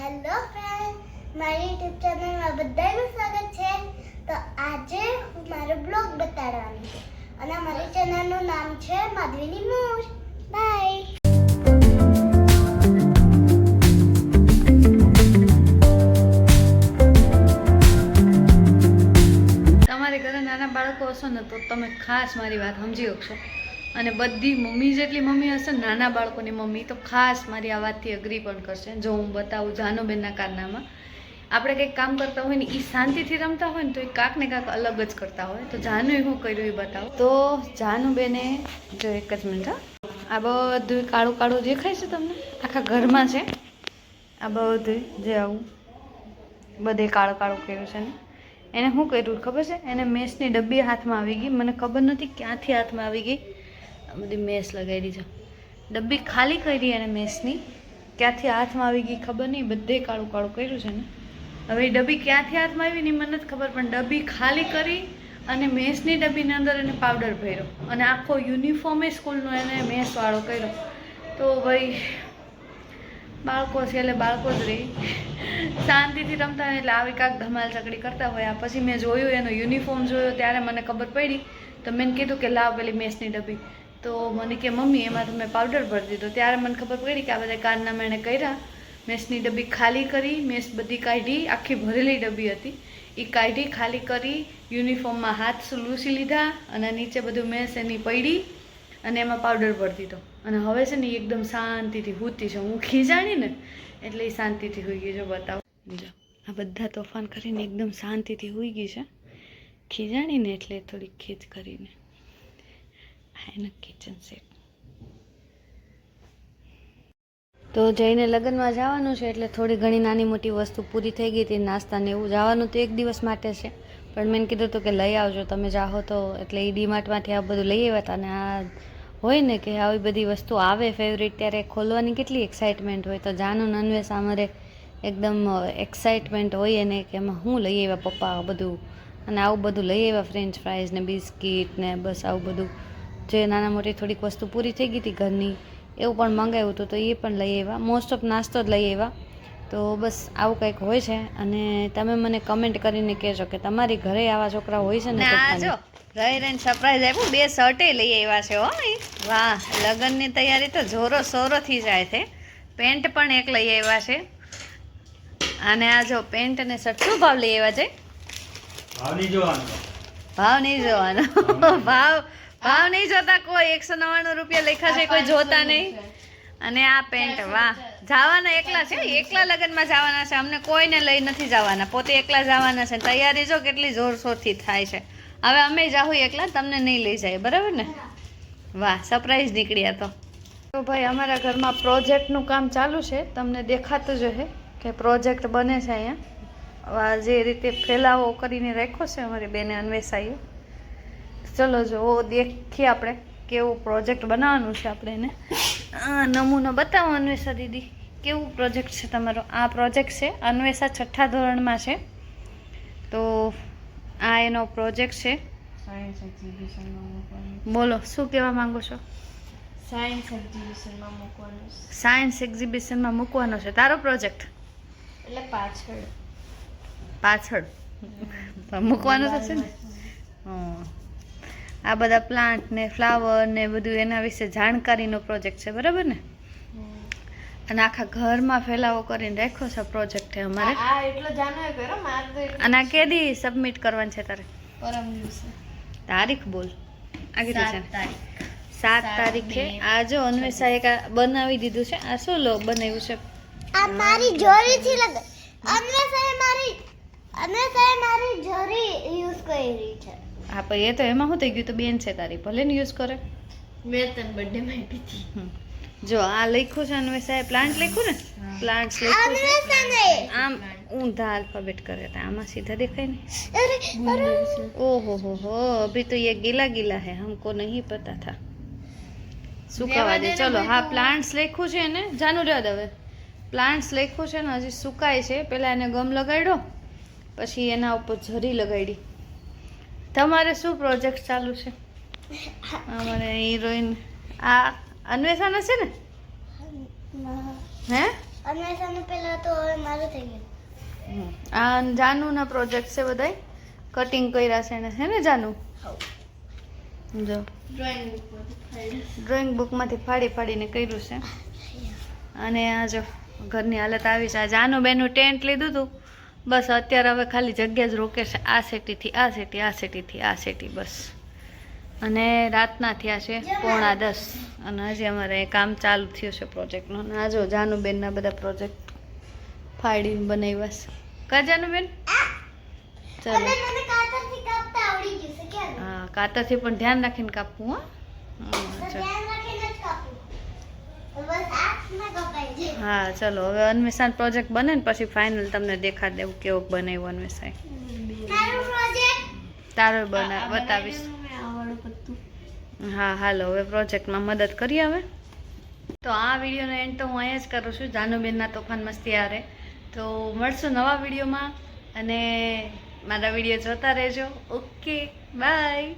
Hello friend મારી YouTube ચેનલમાં બધાનું સ્વાગત છે. તો આજે હું મારો બ્લોગ બતાડવાની છું. અને મારી ચેનલનું નામ છે માધવીની મોર બાય તમારે ઘરે નાના બાળકો હશો ને, તો તમે ખાસ મારી વાત સમજી શકશો. અને બધી મમ્મી જેટલી મમ્મી હશે નાના બાળકોની મમ્મી તો ખાસ મારી આ વાતથી અગ્રી પણ કરશે. જો હું બતાવું જાનુબેનના કારનામાં. આપણે કંઈક કામ કરતા હોય ને એ શાંતિથી રમતા હોય ને તો એ કાંક ને કાંક અલગ જ કરતા હોય. તો જાનુએ હું કર્યું એ બતાવું. તો જાનુબેને, જો એક જ મિનિટ હા. આ બધું કાળું કાળું દેખાય છે તમને? આખા ઘરમાં છે. આ બધું જે આવું બધે કાળું કાળું કર્યું છે ને. એને શું કર્યું ખબર છે? એને મેસની ડબ્બી હાથમાં આવી ગઈ. મને ખબર નથી ક્યાંથી હાથમાં આવી ગઈ. બધી મેસ લગાવી છે. ડબ્બી ખાલી કરી અને મેસની. ક્યાંથી હાથમાં આવી ગઈ ખબર નહીં, બધે કાળું કાળું કર્યું છે ને. હવે ડબ્બી ક્યાંથી હાથમાં આવી ને મને નથી ખબર, પણ ડબ્બી ખાલી કરી અને મેસની ડબ્બીની અંદર એને પાવડર ભર્યો. અને આખો યુનિફોર્મે સ્કૂલનો એને મેસવાળો કર્યો. તો ભાઈ, બાળકો છે એટલે બાળકો જ રહી. શાંતિથી રમતા હોય એટલે આવી કાંક ધમાલ ચકડી કરતા હોય. આ પછી મેં જોયું, એનો યુનિફોર્મ જોયો, ત્યારે મને ખબર પડી. તો મેં કીધું કે લાવ પેલી મેસની ડબ્બી. તો મને કે, મમ્મી, એમાં તો મેં પાવડર ભરી દીધો. ત્યારે મને ખબર પડી કે આ બધા કારના મેણે કર્યા. મેસની ડબ્બી ખાલી કરી, મેસ બધી કાઢી, આખી ભરેલી ડબ્બી હતી. એ કાઢી, ખાલી કરી, યુનિફોર્મમાં હાથ લૂસી લીધા અને નીચે બધું મેસ એની પડી અને એમાં પાવડર ભરી દીધો. અને હવે છે ને એકદમ શાંતિથી હૂતી છે. હું ખીજાણી ને એટલે એ શાંતિથી હોઈ ગઈ છે, બતાવો. આ બધા તોફાન કરીને એકદમ શાંતિથી હોઈ ગઈ છે. ખીજાણીને એટલે થોડી ખીજ કરીને. એનું કિચન સેટ તો જઈને લગ્નમાં જવાનું છે એટલે થોડી ઘણી નાની મોટી વસ્તુ પૂરી થઈ ગઈ હતી, નાસ્તાને એવું જવાનું તો એક દિવસ માટે છે. પણ મેં કીધું હતું કે લઈ આવજો, તમે જાઓ તો. એટલે એ ડીમાર્ટમાંથી આ બધું લઈ આવ્યા હતા અને આ હોય ને કે આવી બધી વસ્તુ આવે ફેવરિટ ત્યારે ખોલવાની કેટલી એક્સાઇટમેન્ટ હોય. તો જાનું નનવેસ અમારે એકદમ એક્સાઇટમેન્ટ હોય એને કે એમાં હું લઈ આવ્યા પપ્પા બધું. અને આવું બધું લઈ આવ્યા ફ્રેન્ચ ફ્રાઈઝ ને બિસ્કીટ ને બસ આવું બધું. જે નાના મોટી થોડીક વસ્તુ પૂરી થઈ ગઈ હતી ઘરની એવું પણ મંગાવ્યું હતું તો એ પણ લઈ આવ્યા. મોસ્ટ ઓફ નાસ્તો જ લઈ આવ્યા. તો બસ આવું કંઈક હોય છે અને તમે મને કમેન્ટ કરીને કહેજો કે તમારી ઘરે આવા છોકરા હોય છે ને જો રહી રહીને સરપ્રાઈઝ આપ્યું. બે શર્ટે લઈ આવ્યા છે હો વાહ લગ્નની તૈયારી તો જોરો સોરોથી જાય છે. પેન્ટ પણ એક લઈ આવ્યા છે. અને આ જો પેન્ટ અને શર્ટ શું ભાવ લઈ આવ્યા છે? ભાવ નહીં જોવાનો. ભાવ નહીં જોવાનો ભાવ ભાવ નહીં જોતા કોઈ એકસો નવ્વાણું રૂપિયા લખ્યા છે કોઈ જોતા નહીં. અને આ પેન્ટ વાહ. જવાના એકલા છે એકલા લગ્નમાં જવાના છે. અમને કોઈને લઈ નથી જવાના. પોતે એકલા જવાના છે. તૈયારી જો કેટલી જોરશોરથી થાય છે. હવે અમે જાહું એકલા તમને નહીં લઈ જાય. બરાબર ને? વાહ સરપ્રાઈઝ નીકળ્યા તો. તો ભાઈ અમારા ઘરમાં પ્રોજેક્ટનું કામ ચાલુ છે. તમને દેખાતું જ હે કે પ્રોજેક્ટ બને છે અહીંયા. જે રીતે ફેલાવો કરીને રાખ્યો છે અમારી બેને અન્વેષાઈએ ચલો જો દેખીએ આપણે કેવું પ્રોજેક્ટ બનાવવાનું છે આપણે એને. આ નમૂનો બતાવો અન્વેષા દીદી કેવું પ્રોજેક્ટ છે તમારો? આ પ્રોજેક્ટ છે અન્વેષા છઠ્ઠા ધોરણમાં છે. તો આ એનો પ્રોજેક્ટ છે. બોલો શું કહેવા માંગો છો? સાયન્સ એક્ઝિબિશનમાં મૂકવાનો સાયન્સ એક્ઝિબિશનમાં મૂકવાનો છે. તારો પ્રોજેક્ટ? એટલે પાછળ. પાછળ. મૂકવાનો થશે ને? હં. આ બધા પ્લાન્ટ ને ફ્લાવર ને બધું એના વિશે જાણકારીનો પ્રોજેક્ટ છે બરાબર ને? અને આખા ઘરમાં ફેલાવો કરીને રાખ્યો છે પ્રોજેક્ટ છે અમારે. આ એટલો જાનો એ કર્યો મારે તો એટલું અને આ કેદી સબમિટ કરવાનું છે તારે? પરમ દિવસે. તારીખ બોલ. આગળ છે. સાત તારીખ. આ જો અન્વેષા એક આ બનાવી દીધું છે. આ શું લો બનાવ્યું છે? આ મારી જોરીથી લગ અન્વેષાએ મારી અન્વેષાએ મારી જોરી યુઝ કરી છે. હા પણ એ તો એમાં શું થઈ ગયું તો બેન છે તારી ભલે ને યુઝ કરે. મેં તને બર્થડે માં આપી હતી. જો આ લખ્યું છે અને સાહેબ પ્લાન્ટ લખ્યું ને? પ્લાન્ટ્સ લખ્યું છે. આમ ઊંધા આલ્ફાબેટ કરે તા આમાં સીધા દેખાય ને? ઓહો હો હો અભી તો યે ગીલા ગીલા હે હમકો નહીં પતા થા. સુકાવા દે? ચલો હા પ્લાન્ટ્સ લખ્યું છે ને જાનું રદ હવે. પ્લાન્ટ્સ લખ્યું છે ને હજી સુકાય છે. પહેલાં એને ગમ લગાડ્યો પછી એના ઉપર જરી લગાડી. તમારે શું પ્રોજેક્ટ ચાલુ છે? અમારે હિરોઈન. આ અન્વેષણ છે ને? હે. અન્વેષણ પહેલા તો હવે મારું થઈ ગયું. આ જાનુના પ્રોજેક્ટ છે બધાય. કટિંગ કર્યા છે એને. હે ને જાનુ? જો. ડ્રોઈંગ બુકમાંથી ડ્રોઈંગ બુકમાંથી ફાડી ફાડીને કર્યું છે. અને આ જો ઘરની હાલત આવી છે. આ જાનુબેનનું ટેન્ટ લીધું હતું બસ અત્યારે હવે ખાલી જગ્યા જ રોકે છે. આ સેટીથી આ સેટી આ સેટીથી આ સેટી બસ. અને રાતના થયા છે પોણા દસ. અને હજી અમારે કામ ચાલુ થયું છે પ્રોજેક્ટનું. અને આ જો જાનુબેનના બધા પ્રોજેક્ટ ફાડીને બનાવ્યા છે. કા જાનુબેન? ચાલો. હા કાતરથી પણ ધ્યાન રાખીને કાપવું હો તો હમ, ચાલો. ધ્યાન રાખીને જ કાપું તો બસ હાથમાં કપાઈ જાય હા ચલો. હવે અન્વેષણ પ્રોજેક્ટ બને ને પછી ફાઇનલ તમને દેખા દેવું કેવું બનાવ્યું અન્વેષણ. તારો બના બતાવીશ. હા હાલો. હવે પ્રોજેક્ટમાં મદદ કરીએ હવે. તો આ વિડીયોનો એન્ડ તો હું અહીંયા જ કરું છું. જાનુબેનના તોફાન મસ્તી આરે તો મળશું નવા વિડીયોમાં. અને મારા વીડિયો જોતા રહેજો. Okay bye